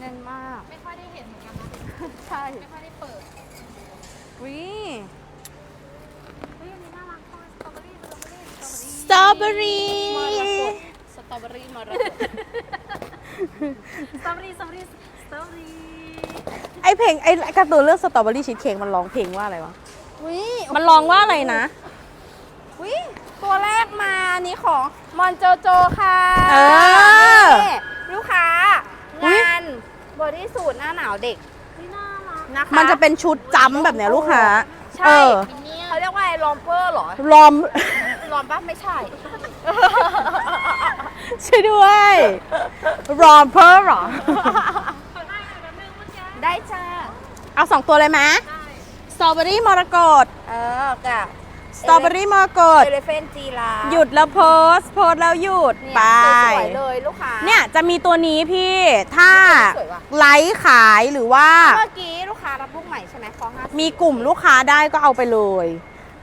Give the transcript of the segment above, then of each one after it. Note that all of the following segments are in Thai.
แน่นมาก ไม่ค่อยได้เห็นเหมือนกันนะใช่ไม่ค่อยได้เปิดวิเฮ้ยอันนี้น่ารักมากสตรอเบอรี่สตรอเบอรี่สตรอเบอรี่มรกตสตรอเบอรี่สตรอเบอรี่สตรอเบอรี่ไอเพลงไอการ์ตูนเรื่องสตรอเบอรี่ชีสเค้กมันร้องเพลงว่าอะไรวะวิมันร้องว่าอะไรนะวิตัวแรกมาอันนี้ของมอนโจโจค่ะเออ นี่ลูกค้าอุ๊ย งา นบอดี้สูทหน้าหนาวเด็กนี่น่ารักนะคะมันจะเป็นชุดจำแบบเนี้ยลูกค้าใช่เออมินเนี่ยเขาเรียกว่าไอ้ลอมเปอร์เหรอลอม ลอมปะไม่ใช่ ช่วยด้วยรอมเพอร์หรอขอได้หน่อยแป๊บนึงเมื่อกี้ได้จ้าเอาสองตัวเลยไหมได้สตรอเบอรี่มรกตเออกับ สตรอเบอรี่มรกตเอเลเฟนจีราหยุดแล้วโพสต์โพสต์แล้วหยุดเนี่ยไป สวยๆเลยลูกค้า เนี่ยจะมีตัวนี้พี่ถ้าสวยว่ะ ไลฟ์ขายหรือว่า เมื่อกี้ลูกค้ารับลูกใหม่ใช่ไหมฟองห้าสิบมีกลุ่มลูกค้าได้ก็เอาไปเลย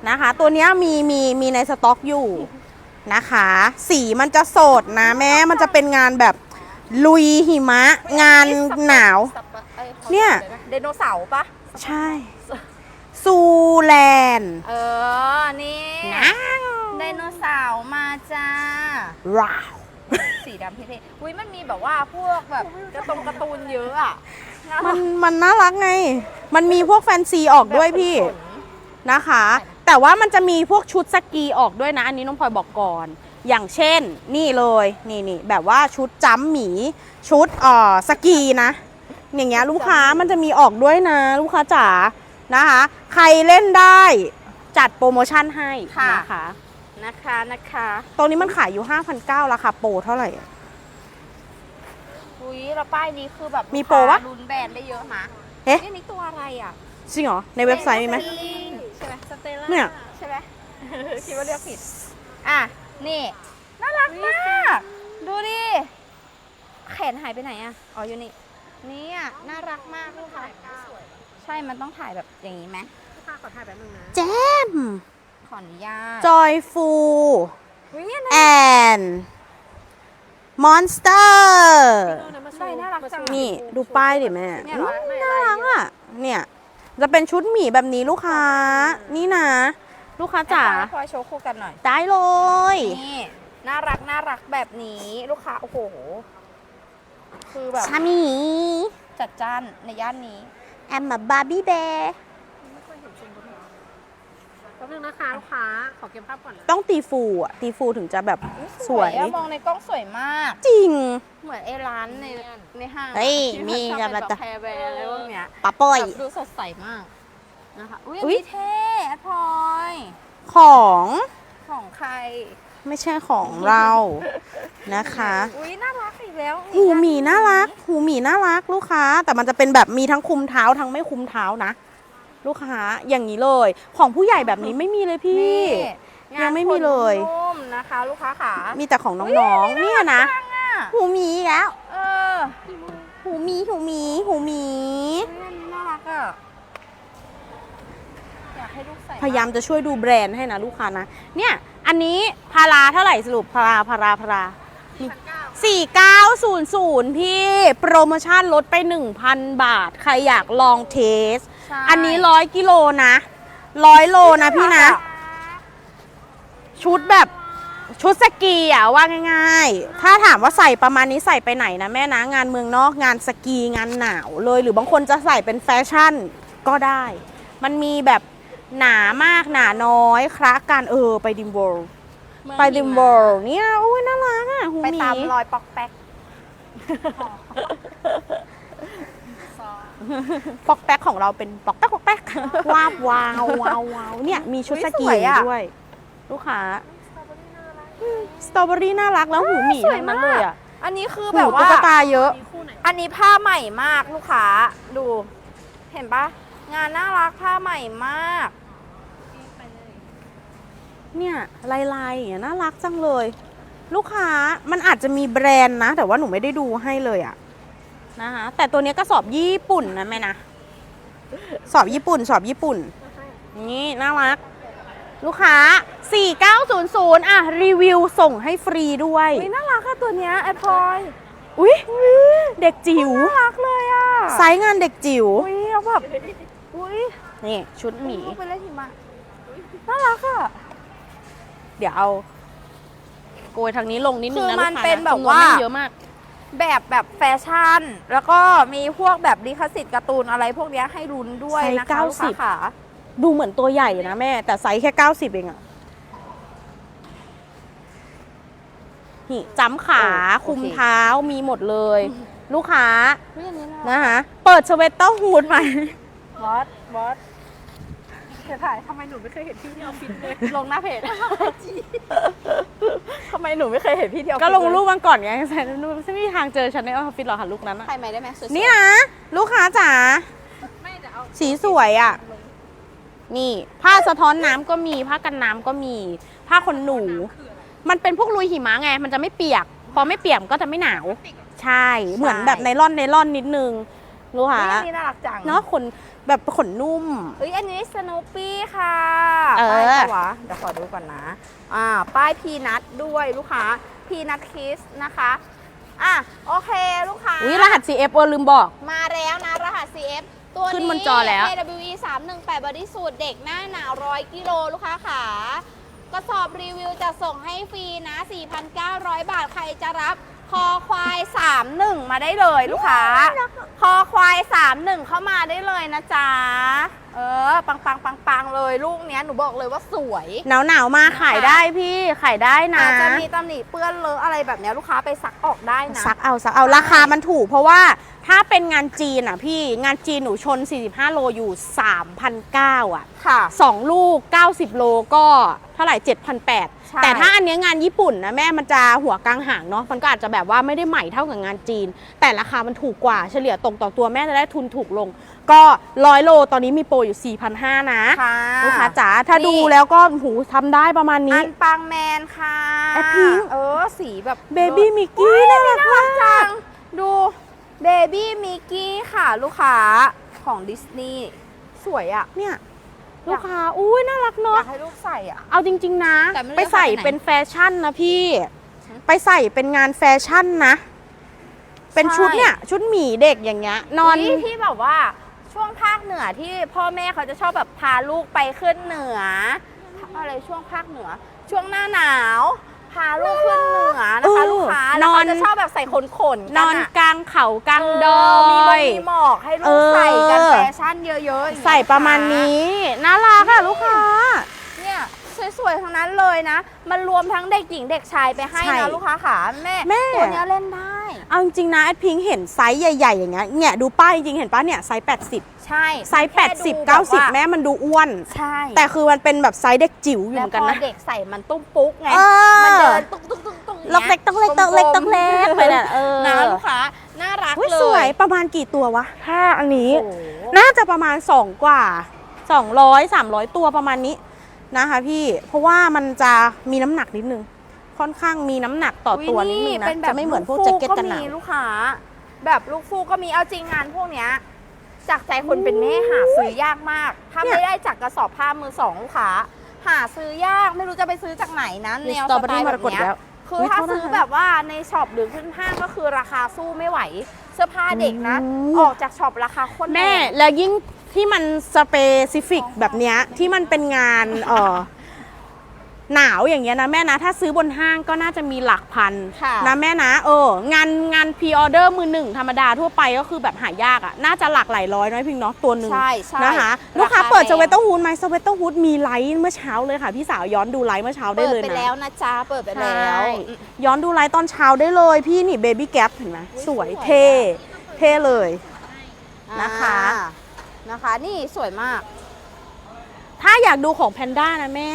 นะคะ ตัวเนี้ยมีมีมีในสต็อกอยู่นะคะ สีมันจะสดนะแม่มันจะเป็นงานแบบลุยหิมะ งานหนาว สับปะอ้ขาเนี่ย ไดโนเสาร์ปะใช่ ซูแลนด์เออ นี่นะไดโนเสาร์มาจ้า ว้าว สีดำเท่ๆอุ้ยมันมีแบบว่าพวกแบบกระตรงการ์ตูนเยอะอะนะมันมันน่ารักไง มันมีพวกแฟนซีออกด้วยพี่แบบขนนะคะ แต่ว่ามันจะมีพวกชุดสกีออกด้วยนะ อันนี้น้องพลอยบอกก่อน อย่างเช่น นี่เลยนี่นี่แบบว่าชุดจัมป์หมี ชุดเอ่อสกีนะ อย่างเงี้ยลูกค้ามันจะมีออกด้วยนะ ลูกค้าจ๋า นะคะ ใครเล่นได้จัดโปรโมชั่นให้นะคะๆนะคะนะคะตรงนี้มันขายอยู่ 5,900ราคาโปรเท่าไหร่อะอุ้ยแล้วป้ายนี้คือแบบมีโปรวะลุ้นแบรนด์ได้เยอะนะเอ๊ะ นี่นี่ตัวอะไรอะจริงเหรอ ในเว็บไซต์มีไหม ใช่ไหมสเตลล่าเนี่ย ใช่ไหม คิดว่าเรียกผิด อะ นี่ น่ารักมาก ดูดิ แขนหายไปไหนอะ อ๋ออยู่นี่นี่อะน่ารักมากลูกค้า ใช่มันต้องถ่ายแบบอย่างนี้ไหมลูกค้าขอถ่ายแป๊บนึงนะแจมขออนุญาตจอยฟูอุ้ยเนี่ยแอนมอนสเตอร์ใช่น่ารักจังนี่ดูป้ายดิแม่เนี่ยเหรออืมน่ารักอะเนี่ย จะเป็นชุดหมีแบบนี้ลูกค้า นี่นะ ลูกค้าจ๋าพลอยโชว์คู่กันหน่อย ได้เลย นี่น่ารักน่ารักแบบนี้ลูกค้าโอ้โห คือแบบชามีจัดจ้านในย่านนี้ แอมมาบาร์บี้แบร์ไม่ค่อยเห็นทรงเลยแป๊บนึงนะคะลูกค้าขอเก็บภาพก่อนนะต้องตีฟูอะ ตีฟูถึงจะแบบสวย อะมองในกล้องสวยมาก จริง เหมือนไอ้ร้านในในห้างอะเฮ้ยที่มีชอบกันเป็นละแบบจ้ะแพรแบร์อะไรพวกเนี้ยปะป้อย แบบดูสดใสมากนะคะ อุ้ยอุ๊ยอันนี้เท่แอดพลอย ของของใคร ไม่ใช่ของเรานะคะ อุ้ยน่ารักอีกแล้วหูหมีน่ารัก หูหมีน่ารักลูกค้า แต่มันจะเป็นแบบมีทั้งคุมเท้าทั้งไม่คุมเท้านะ ลูกค้าอย่างนี้เลย ของผู้ใหญ่แบบนี้ไม่มีเลยพี่ นี่ยังไม่มีเลย งานขนนุ่มนะคะ ลูกค้าขามีแต่ของน้องๆเนี่ยนะจังอะหูหมีอีกแล้ว เออหูหมีหูหมีหูหมี อุ๊ยอันนี้น่ารักอะ อยากให้ลูกใส่พยายามจะช่วยดูแบรนด์ให้นะลูกค้านะ เนี่ย อันนี้พาราเท่าไหร่สรุปพาราพาราพาราสี่เก้าศูนย์ศูนย์พี่โปรโมชั่นลดไป1,000บาท ใครอยากลองเทสใช่อันนี้ร้อยกิโลนะร้อยโลนะพี่นะ ชุดแบบชุดสกีอะว่าง่ายๆ ถ้าถามว่าใส่ประมาณนี้ใส่ไปไหนนะแม่นะงานเมืองนอกงานสกีงานหนาวเลย หรือบางคนจะใส่เป็นแฟชั่นก็ได้ มันมีแบบ หนามากหนาน้อยคละกันเออไปดิมโบลไปดิมโบลเนี่ยโอ้ยน่ารักอะหูไปหมีตามรอยปอกแป๊กปอกแป๊กของเราเป็นปอกแป๊กปอกแป๊กวาบวาววาววาวเนี่ยมีชุดสกีด้วย ลูกค้าสตรอเบอรี่น่ารักแล้วหูหมีสวยทั้งมานั้นกเลยอะอันนี้คือหูแบบว่า ตุ๊กตาเยอะมีคู่ไหนอันนี้ผ้าใหม่มากลูกค้าดู เห็นปะ งานน่ารักผ้าใหม่มากไปเลยเนี่ยลายลายๆอย่างเงี้ยน่ารักจังเลย ลูกค้ามันอาจจะมีแบรนด์นะ แต่ว่าหนูไม่ได้ดูให้เลยอะนะคะแต่ตัวเนี้ยก็สอบญี่ปุ่นนะแม่นะสอบญี่ปุ่นสอบญี่ปุ่น นี่น่ารัก ลูกค้า 4900 อะ รีวิวส่งให้ฟรีด้วยอุ้ยน่ารักอะตัวเนี้ยแอดพลอยอุ้ยเด็กจิ๋วน่ารักเลยอะไซส์งานเด็กจิ๋ว อุ้ยแล้วแบบ อุ้ยนี่ชุดหมีลูกไปเล่นหิมะน่ารักอะ เดี๋ยวเอาโกยทางนี้ลงนิดนึงคือนะมันลูกค้าเป็นแบบจำวว่าไม่เยอะมาก แบบแบบแฟชั่น แล้วก็มีพวกแบบลิขสิทธิ์การ์ตูนอะไรพวกเนี้ยให้ลุ้นด้วยนะคะลูกค้าขาดูเหมือนตัวใหญ่นะแม่ แต่ไซส์แค่ 90 เองอะนี่จำขาโอเคคุมเท้ามีหมดเลย ลูกค้าเฮ้ยอันนี้น่ารักนะคะเปิดสเวตเตอร์ฮูดใหม่ บอสบอสเธอถ่ายทำไมหนูไม่เคยเห็นพี่ที่ออฟฟิศเลยลงหน้าเพจทำไมหนูไม่เคยเห็นพี่เดียวก็ลงรูปมาก่อนไงแต่รูปไม่มีทางเจอฉันในออฟฟิศหรอกค่ะลูกนั้นอะถ่ายใหม่ได้ไหมสวยๆนี่นะลูกค้าจ๋าไม่แต่เอาสีสวยอะ นี่ ผ้าสะท้อนน้ำก็มี ผ้ากันน้ำก็มี ผ้าขนหนู มันเป็นพวกลุยหิมะไง มันจะไม่เปียก พอไม่เปียกมันก็จะไม่หนาว ใช่ เหมือนแบบไนล่อนไนล่อนนิดนึง รู้เฮ้ค่ะยอันนี้น่ารักจังเนาะขนแบบขนนุ่ม เอ้ยอันนี้สโนปี้ค่ะเออป้ายปะวะเดี๋ยวขอดูก่อนนะอ่าป้ายพีนัทด้วยลูกค้าพีนัทคิสนะคะอะโอเคลูกค้าอุ้ยรหัส CF เออลืมบอก มาแล้วนะรหัส CF ตัวนี้ขึ้นบนจอแล้ว AWE 318 บอดี้สูตรเด็กหน้าหนาวร้อยกิโลลูกค้าขากระสอบรีวิวจะส่งให้ฟรีนะ 4,900 บาทใครจะรับ คอควาย 31 มาได้เลยลูกค้า คอควาย 31 เข้ามาได้เลยนะจ๊ะ เออ ปังปังปังปังเลยลูกเนี้ยหนูบอกเลยว่าสวย หนาวหนาวๆมาขายได้พี่ขายได้นะอาจจะมีตำหนิเปื้อนเลอะอะไรแบบเนี้ยลูกค้าไปซักออกได้นะ ซักเอาซักเอาราคามันถูกเพราะว่าถ้าเป็นงานจีนอะพี่งานจีนหนูชน 45 โลอยู่3,900อะ ค่ะ 2 ลูก 90 โลก็เท่าไหร่ 7,800ใช่แต่ถ้าอันเนี้ยงานญี่ปุ่นนะแม่มันจะหัวกลางหางเนาะมันก็อาจจะแบบว่าไม่ได้ใหม่เท่ากับงานจีน แต่ราคามันถูกกว่าเฉลี่ยตรงต่อตัวแม่จะได้ทุนถูกลง ก็ร้อยโลตอนนี้มีโปรอยู่ 4,500 นะค่ะลูกค้าจ๋าถ้านี่ ดูแล้วก็หูทำได้ประมาณอันี้นปังแมนค่ะแอปพิงค์ เออ สีแบบเบบี้มิกกี้น่ารักน่ารัมากจักงดูเบบี้มิกกี้ค่ะ ลูกค้าของดิสนีย์สวยอะเนี่ย ลูกค้า อุ้ยน่ารักอยาเนาะกให้ลูกใส่อะเอาจริง ๆ นะ แต่ไม่รู้ไปใส่จะไปไหนเป็นแฟชั่นนะพี่ฮะไปใส่เป็นงานแฟชั่นนะ เป็นใช่ชุดเนี่ยชุดหมีเด็กอย่างเงี้ยนอนยที่แบบว่าช่วงภาคเหนือที่พ่อแม่เขาจะชอบแบบพาลูกไปขึ้นเหนืออะไรช่วงภาคเหนือ ช่วงหน้าหนาวพาลูกขึ้นเหนือนะคะเออลูกค้าแล้วเขานอนจะชอบแบบใส่ขนขนๆนกัอนอะกลางเขากลางดเอออมีหมอกยมีหมอกให้ลูเอกอใส่กันแฟชั่นเยอะๆอย่างเงี้ยใส่ประมาณนี้ น่ารักอะลูกค้า เนี่ยส วยๆทั้งนั้นเลยนะ มันรวมทั้งเด็กหญิงเด็กชายไปให้ใช่นะลูกค้าขาแม่แม่ ตัวเนี้ยเล่นได้ เอาจริงๆนะแอดพิงเห็นไซส์ใหญ่ๆอย่างเงี้ยเนี่ยดูป้ายจริงๆเห็นป้าเนี่ยไซส์80 ใช่ไซส์แค่ดู80แบบว่า90 แม่มันดูอ้วน ใช่แต่คือมันเป็นแบบไซส์เด็กจิ๋วอยู่แล้เหวมือนกันพอนะ เด็กใส่มันตุ้มปุ๊กไงเออ มันเดินตุ๊กตุ๊กตุ๊กตุ๊กล็อกเล็กต้องเล็กต้องเล็กต้องเล็กไปเนี่ยเออนะลูกค้าน่ารักอุ๊ยเลยสวยประมาณกี่ตัววะถ้าอันนี้ โอ้โห น่าจะประมาณ 2 กว่า 200 300 ตัวประมาณนี้ นะคะพี่เพราะว่ามันจะมีน้ำหนักนิดนึง ค่อนข้างมีน้ำหนักต่อตัวนิดนึงนะเป็นแบบจะไม่เหมือนพวกลูแจ็คฟูเก็ตกันหนาวมีลูกค้า แบบลูกฟูกก็มีเอาจริงงานพวกเนี้ยจากใจคนเป็นแม่หาซื้อยากมาก ถ้าเนี่ยไม่ได้จากกระสอบผ้ามือสองลูกค้า หาซื้อยากไม่รู้จะไปซื้อจากไหนนะมีแนวสตรอสเบอไตรี่ล์มแบรบกตเนี้ยแล้วคืออุ๊ยถ้าโทษนะคะซื้อแบบว่าในช็อปหรือขึ้นห้างก็คือราคาสู้ไม่ไหว เสื้อผ้าเด็กนะโอ้ออกจากช็อปราคาโคนแม่แล้วยิ่ง ที่มันสเปซิฟิกแบบเนี้ยที่มันเป็นงานเออหนาวอย่างเงี้ยนะแม่นะ ถ้าซื้อบนห้างก็น่าจะมีหลักพันค่ะนะแม่นะเอองานงานพรีออเดอร์มือหนึ่งธรรมดาทั่วไปก็คือแบบหายากอะ่ะน่าจะหลักหลายร้อยน้อยเพียงเนาะตัวหนึ่งใช่ใช่นะคะราคาลูกค้าเปิดแพสงเวตเตอร์ฮูดไหมสเวตเตอร์ฮูดมีไลฟ์เมื่อเช้าเลยค่ะ พี่สาวย้อนดูไลฟ์เมื่อเช้าได้เปิดเลยไปนะแล้วนะจ๊ะเปิดไปแล้วใช่ย้อนดูไลฟ์ตอนเช้าได้เลย พี่นี่เบบี้แก p เห็นไหมอุ๊ยสวยสวยเท่อะเท่เลยอ่านะคะ นะคะ นี่สวยมาก ถ้าอยากดูของแพนด้านะแม่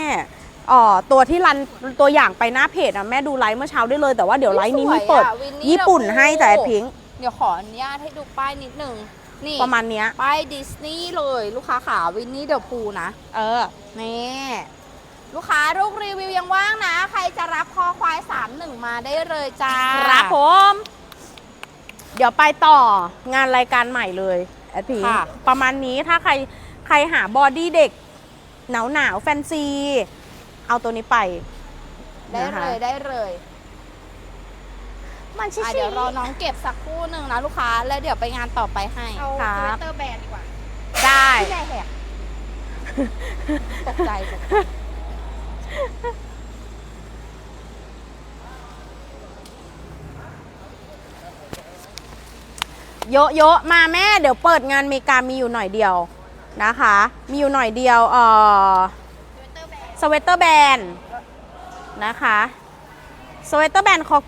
อ๋อตัวที่รันตัวอย่างไปหน้าเพจนะแม่ดูไลฟ์เมื่อเช้าได้เลยแต่ว่าเดี๋ยวไลฟ์นี้มีเปิด สวยอะวินนี่ญี่ปุ่นเดอะให้แต่พูพิงค์เดี๋ยวขออนุญาตให้ดูป้ายนิดหนึ่งนี่ประมาณเนี้ย ป้ายดิสนีย์เลยลูกค้าขาวินนี่เดอะพูนะ เออ นี่ลูกค้าลูกรีวิวยังว่างนะ ใครจะรับคอควาย 31 มาได้เลยจ้าครับผม เดี๋ยวไปต่องานรายการใหม่เลย แอดพีค่ะ ประมาณนี้ถ้าใครใครหาบอดี้เด็ก หนาวหนาวๆแฟนซี เอาตัวนี้ไปได้นะคะเลยได้เลยมันชิอะชิ เดี๋ยวรอน้องเก็บสักครู่หนึ่งนะลูกค้า แล้วเดี๋ยวไปงานต่อไปให้เอาครัสบเวตเตอร์แบรนด์ดีกว่าได้พี่แม่แหกตกใจตกใจ เยอะๆมาแม่เดี๋ยวเปิดงานเมกามีอยู่หน่อยเดียวนะคะ มีอยู่หน่อยเดียวเออสเวตเตอร์แบนนะคะสเวตเตอร์แบนคอ